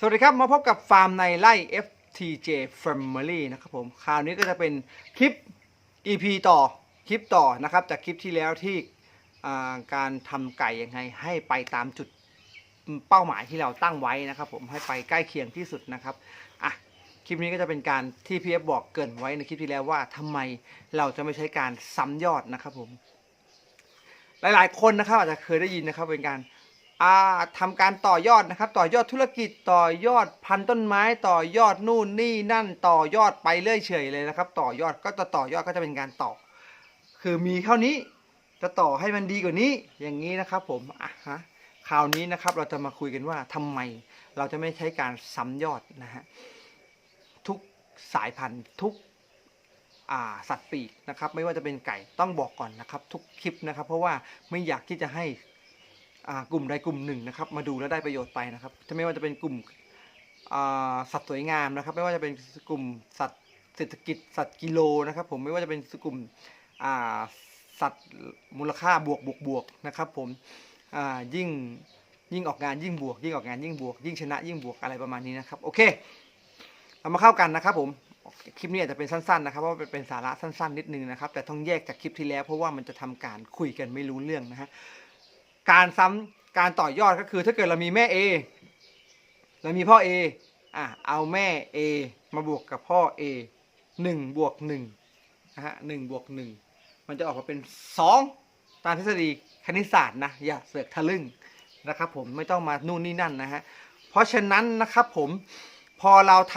สวัสดีครับ มาพบกับฟาร์มในไร่ FTJ Family นะครับผม คราวนี้ก็จะเป็นคลิป EP ต่อคลิปต่อนะครับ จากคลิปที่แล้วที่การทำไก่ยังไงให้ไปตามจุดเป้าหมายที่เราตั้งไว้นะครับผมให้ไปใกล้เคียงที่สุดนะครับอะคลิปนี้ก็จะเป็นการที่พีเอฟบอกเกินไว้ในคลิปที่แล้วว่าทำไมเราจะไม่ใช้การซ้ำยอดนะครับผม หลายๆ คนนะครับอาจจะเคยได้ยินนะครับเป็นการ อ่าทำการต่อยอดนะครับ ต่อยอดธุรกิจต่อยอดพันต้นไม้ต่อยอดนู่นนี่นั่นต่อยอดไปเรื่อยเฉยเลยนะครับ ต่อยอดก็จะต่อยอดก็จะเป็นการต่อ คือมีเท่านี้จะต่อให้มันดีกว่านี้อย่างนี้นะครับ ผมอะฮะคราวนี้นะครับเราจะมาคุยกันว่าทำไมเราจะไม่ใช้การซ้ำยอดนะฮะทุกสายพันธุ์ทุกสัตว์ปีกนะครับ ไม่ว่าจะเป็นไก่ต้องบอกก่อนนะครับ ทุกคลิปนะครับ เพราะว่าไม่อยากที่จะให้ กลุ่มใดกลุ่มหนึ่งนะครับ มาดูแล้วได้ประโยชน์ไปนะครับจะไม่ว่าจะเป็นกลุ่มสัตว์สวยงามนะครับ ไม่ว่าจะเป็นกลุ่มสัตว์เศรษฐกิจสัตว์กิโลนะครับ ผมไม่ว่าจะเป็นกลุ่มสัตว์มูลค่าบวกบวกบวกนะครับผมยิ่งยิ่งออกงานยิ่งบวก ยิ่งออกงานยิ่งบวก ยิ่งชนะยิ่งบวกอะไรประมาณนี้นะครับ โอเคเรามาเข้ากันนะครับผมคลิปนี้อาจจะเป็นสั้นๆนะครับเพราะเป็นสาระสั้นๆ นิดนึงนะครับ แต่ต้องแยกจากคลิปที่แล้วเพราะว่ามันจะทำการคุยกันไม่รู้เรื่องนะฮะ การซ้ำการต่อยอดก็คือถ้าเกิดเรามีแม่ A เรามีพ่อ A อะเอาแม่ A มาบวกกับพ่อ A หนึ่งบวกหนึ่งนะฮะหนึ่งบวกหนึ่งมันจะออกมาเป็นสองตามทฤษฎีคณิตศาสตร์นะอย่าเสือกทะลึ่งนะครับผมไม่ต้องมานู่นนี่นั่นนะฮะเพราะฉะนั้นนะครับผมพอเราท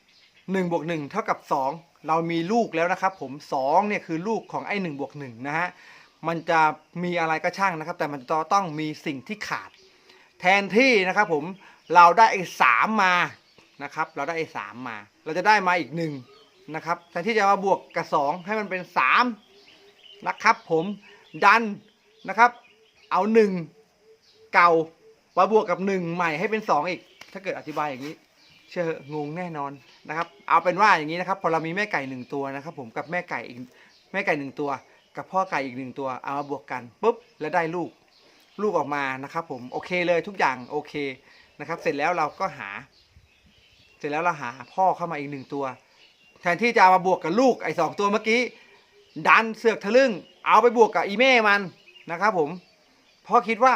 ำหนึ่งบวกหนึ่งเท่ากับสองเรามีลูกแล้วนะครับผมสองเนี่ยคือลูกของไอ้หนึ่งบวกหนึ่งนะฮะ มันจะมีอะไรก็ช่างนะครับ แต่มันจะต้องมีสิ่งที่ขาด แทนที่นะครับผมเราได้ไอ้สามมานะครับ เราได้ไอ้สามมา เราจะได้มาอีกหนึ่งนะครับแทนที่จะมาบวกกับสองให้มันเป็นสามนะครับ ผมดันนะครับ เอาหนึ่งเก่ามาบวกกับหนึ่งใหม่ให้เป็นสองอีก ถ้าเกิดอธิบายอย่างนี้เชื่องงแน่นอนนะครับ เอาเป็นว่าอย่างนี้นะครับ พอเรามีแม่ไก่หนึ่งตัวนะครับ ผมกับแม่ไก่อีกแม่ไก่หนึ่งตัว กับพ่อไก่อีกหนึ่งตัวเอามาบวกกันปุ๊บแล้วได้ลูกลูกออกมานะครับ ผมโอเคเลยทุกอย่างโอเคนะครับ เสร็จแล้วเราก็หา เสร็จแล้วเราหาพ่อเข้ามาอีกหนึ่งตัว แทนที่จะเอามาบวกกับลูกไอ้สองตัวเมื่อกี้ ดันเสือกทะลึ่ง เอาไปบวกกับอีแม่มันนะครับผมพ่อคิดว่า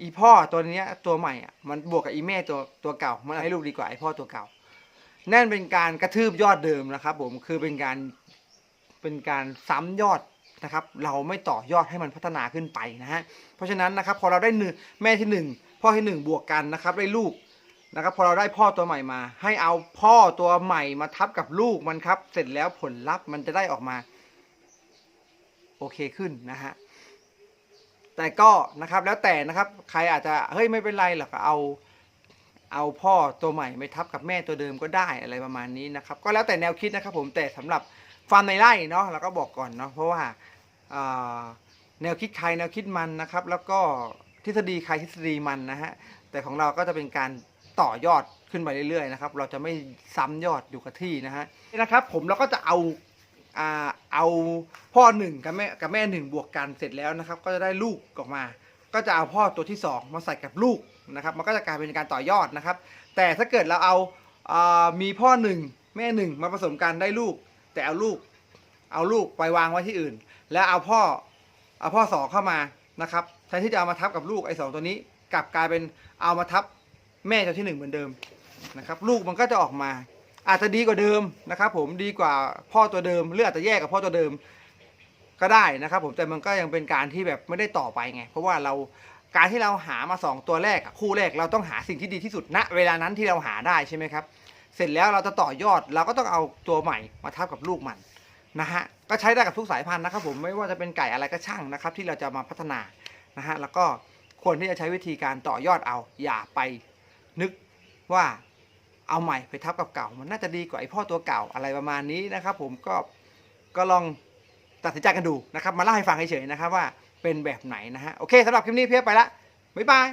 อีพ่อตัวเนี้ยตัวใหม่อะมันบวกกับอีแม่ตัวตัวเก่า มันให้ลูกดีกว่าไอพ่อตัวเก่า นั่นเป็นการกระทืบยอดเดิมนะครับ ผมคือเป็นการเป็นการซ้ำยอด นะครับเราไม่ต่อยอดให้มันพัฒนาขึ้นไปนะฮะเพราะฉะนั้นนะครับพอเราได้หนึ่งแม่ที่หนึ่งพ่อที่หนึ่งบวกกันนะครับได้ลูกนะครับพอเราได้พ่อตัวใหม่มา ให้เอาพ่อตัวใหม่มาทับกับลูกมันครับ เสร็จแล้วผลลัพธ์มันจะได้ออกมา โอเคขึ้นนะฮะแต่ก็นะครับแล้วแต่นะครับใครอาจจะเฮ้ยไม่เป็นไรหรอกเอาเอาพ่อตัวใหม่ไปทับกับแม่ตัวเดิมก็ได้อะไรประมาณนี้นะครับ ก็แล้วแต่แนวคิดนะครับผมแต่สำหรับ ฟาร์มในไร่เนาะเราก็บอกก่อนเนาะเพราะว่าแนวคิดใครแนวคิดมันนะครับ แล้วก็ทฤษฎีใครทฤษฎีมันนะฮะแต่ของเราก็จะเป็นการต่อยอดขึ้นไปเรื่อยๆนะครับ เราจะไม่ซ้ำยอดอยู่กับที่นะฮะนี่นะครับ ผมเราก็จะเอาอเอาพ่อหนึ่งกับแม่กับแม่หนึ่งบวกกันเสร็จแล้วนะครับ ก็จะได้ลูกออกมา ก็จะเอาพ่อตัวที่สองมาใส่กับลูกนะครับ มันก็จะกลายเป็นการต่อยอดนะครับ แต่ถ้าเกิดเราเอาอามีพ่อหนึ่งแม่หนึ่งมาผสมกันได้ลูก แต่เอาลูก เอาลูกไปวางไว้ที่อื่น แล้วเอาพ่อเอาพ่อสองเข้ามานะครับแทนที่จะเอามาทับกับลูกไอ้สองตัวนี้ กลับกลายเป็นเอามาทับแม่ตัวที่หนึ่งเหมือนเดิมนะครับ ลูกมันก็จะออกมา อาจจะดีกว่าเดิมนะครับ ผมดีกว่าพ่อตัวเดิมหรืออาจจะแยกกับพ่อตัวเดิมก็ได้นะครับ ผมแต่มันก็ยังเป็นการที่แบบไม่ได้ต่อไปไง เพราะว่าเราการที่เราหามาสองตัวแรกคู่แรกเราต้องหาสิ่งที่ดีที่สุดณเวลานั้นที่เราหาได้ใช่ไหมครับ เสร็จแล้วเราจะต่อยอดเราก็ต้องเอาตัวใหม่มาทับกับลูกมันนะฮะก็ใช้ได้กับทุกสายพันธุ์นะครับผมไม่ว่าจะเป็นไก่อะไรก็ช่างนะครับ ที่เราจะมาพัฒนานะฮะแล้วก็ควรที่จะใช้วิธีการต่อยอดเอาอย่าไปนึกว่าเอาใหม่ไปทับกับเก่า มันน่าจะดีกว่าไอพ่อตัวเก่าอะไรประมาณนี้นะครับ ผมก็ก็ลองตัดสินใจกันดูนะครับ มาเล่าให้ฟังเฉยๆนะครับว่าเป็นแบบไหนนะฮะโอเคสำหรับคลิปนี้เพียบไปละบ๊ายบาย